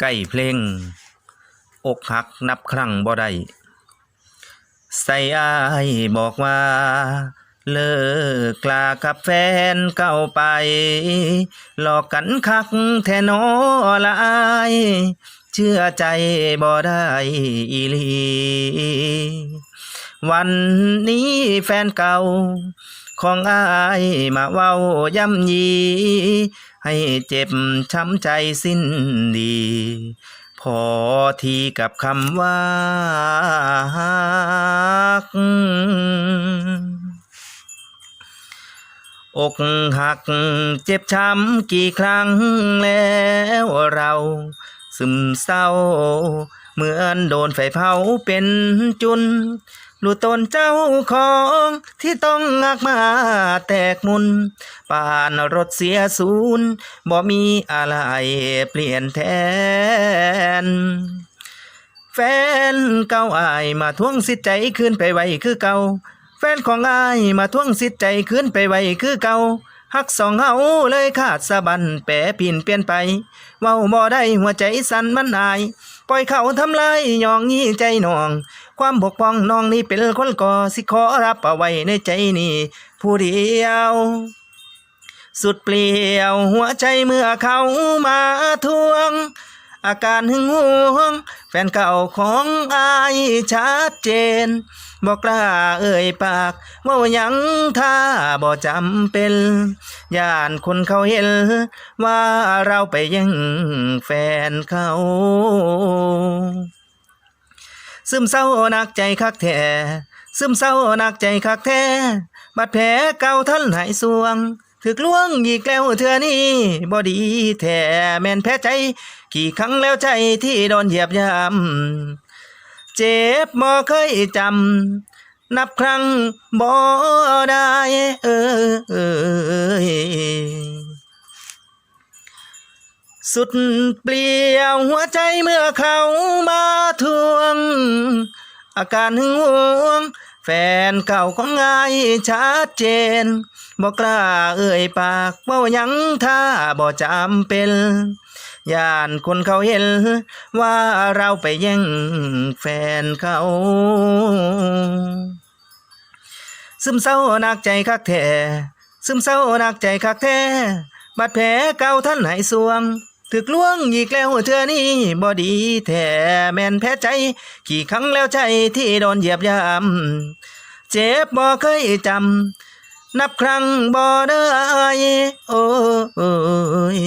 ใกล้เพลง อกหักนับครั้งบ่ได้ใส่อายบอกว่า เลิกลากับแฟนเก่าไป หลอกกันคักแท้หนอละอายเชื่อใจบ่ได้อีลี วันนี้แฟนเก่า ของอายมาเว้าย่ำยี ให้เจ็บช้ำใจสิ้นดี พอทีกับคำว่าฮักอกหักเจ็บช้ำกี่ครั้งแล้วเรา ซึมเศร้า เหมือนโดนไฟเผาเป็นจุนรู้ตนเจ้าของที่ต้องหักมาแตกมุนป่านรถเสียศูนย์บ่มีอะไรเปลี่ยนแทน แฟนเก่าอายมาทวงสิทธิ์ใจคืนไปไว้คือเก่า แฟนของอายมาทวงสิทธิ์ใจคืนไปไว้คือเก่า ฮักสองเฮาเลยขาดสะบันแปรผินเปลี่ยนไป เว้าบ่ได้หัวใจสั่นมันนาย ปล่อยเขาทำลายยองยี่ใจนอง ความบกพร่องน้องนี่เป็นคนก่อสิขอรับเอาไว้ในใจนี่ผู้เดียวสุดเปลี่ยวหัวใจเมื่อเขามาทวง อาการหึงหวง แฟนเก่าของอายชัดเจนบอกกล้าเอ่ยปากว่ายังถ้าบ่จำเป็นย่านคนเขาเห็น ว่าเราไปยังแฟนเขาซึมเศร้าหนักใจคักแท้ซึมเศร้าหนักใจคักแท้บาดแผลเก่าท่านหายสวง ถึกล่วงอีกแล้วเธอนี่บ่ดีแท้แม่นแพ้ใจ กี่ครั้งแล้วใจที่โดนเหยียบย่ำเจ็บบ่เคยจำ นับครั้งบ่ได้เอยสุดเปลี่ยวหัวใจเมื่อเขามาทวง อาการหึงหวง แฟนเก่าของอายชัดเจนบอกกล้าเอ่ยปากว่ายังถ้าบ่จำเป็นย่านคนเขาเห็น ว่าเราไปแย่งแฟนเขาซึมเศร้าหนักใจคักแท้ซึมเศร้าหนักใจคักแท้บาดแผลเก่าท่านไหนสวง ถึกล่วงอีกแล้วเธอนี่บ่ดีแท้แม่นแพ้ใจ กี่ครั้งแล้วใจที่โดนเหยียบย่ำเจ็บบ่เคยจำนับครั้งบ่ได้โอ้ย